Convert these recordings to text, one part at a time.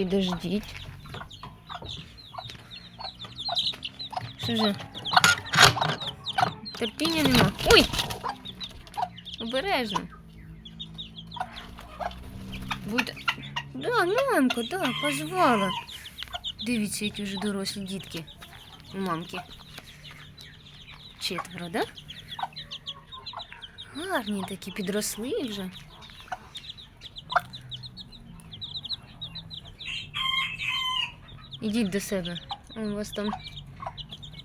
Підождіть. Що же? Терпіння нема. Ой! Обережно. Буде. Да, мамка, да, позвала. Дивіться, які вже дорослі дітки у мамки. Четверо, да? Гарні такі, підросли вже. Ідіть до себе. У вас там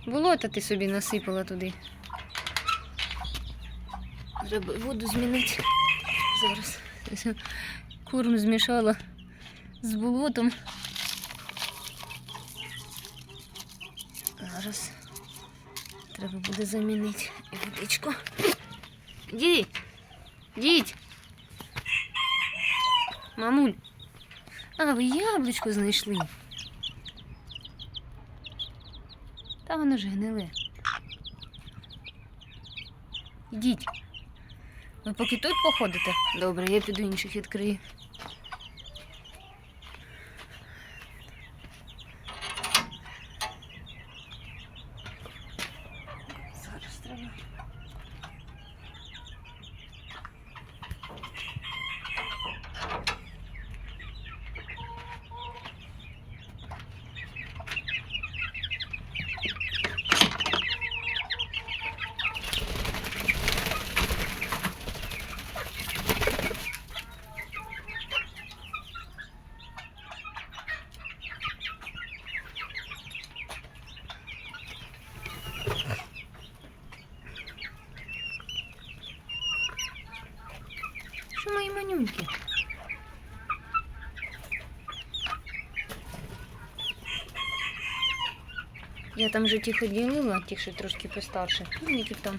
болото ти собі насипала туди. Треба воду змінити. Зараз. Корм змішала з болотом. Зараз треба буде замінити водичку. Діть! Діть! Мамуль! А, ви яблучко знайшли. Та воно ж гниле. Ідіть. Ви поки тут походите? Добре, я піду інших відкрию. Зараз треба. Що? Я там вже тихо ділила, тих, що трошки постарше. Ну, яких там.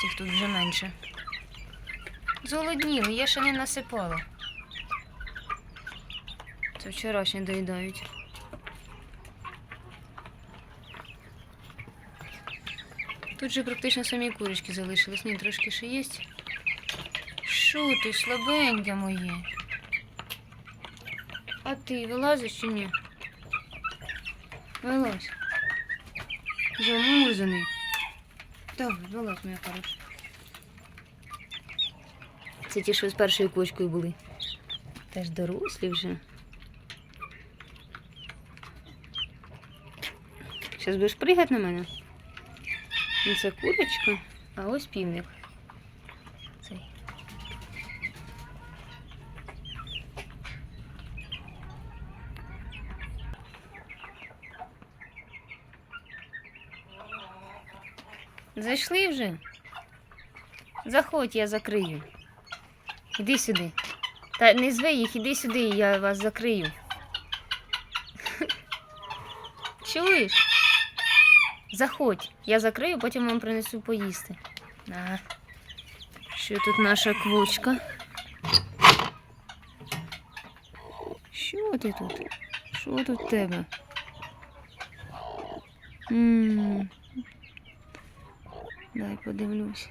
Цих тут вже менше. Зголодніли, я ще не насипала. Це вчорашні доїдають. Тут же практично самі курочки залишились. Ні, трошки ще є. Що ти, слабеньке моє? А ти вилазиш чи ні? Вилазь. Замурзаний. Давай, вилазь, моя хороша. Це ті, що з першою кочкою були. Теж дорослі вже. Зараз будеш пригати на мене? Ну, Це курочка, а ось півник. Цей. Зайшли вже? Заходь, я закрию. Іди сюди. Та не зве їх, іди сюди, я вас закрию. Чуєш? Заходь, я закрию, потім вам принесу поїсти. Ага. Що тут наша квочка? Що ти тут? Що тут в тебе? м Дай подивлюсь.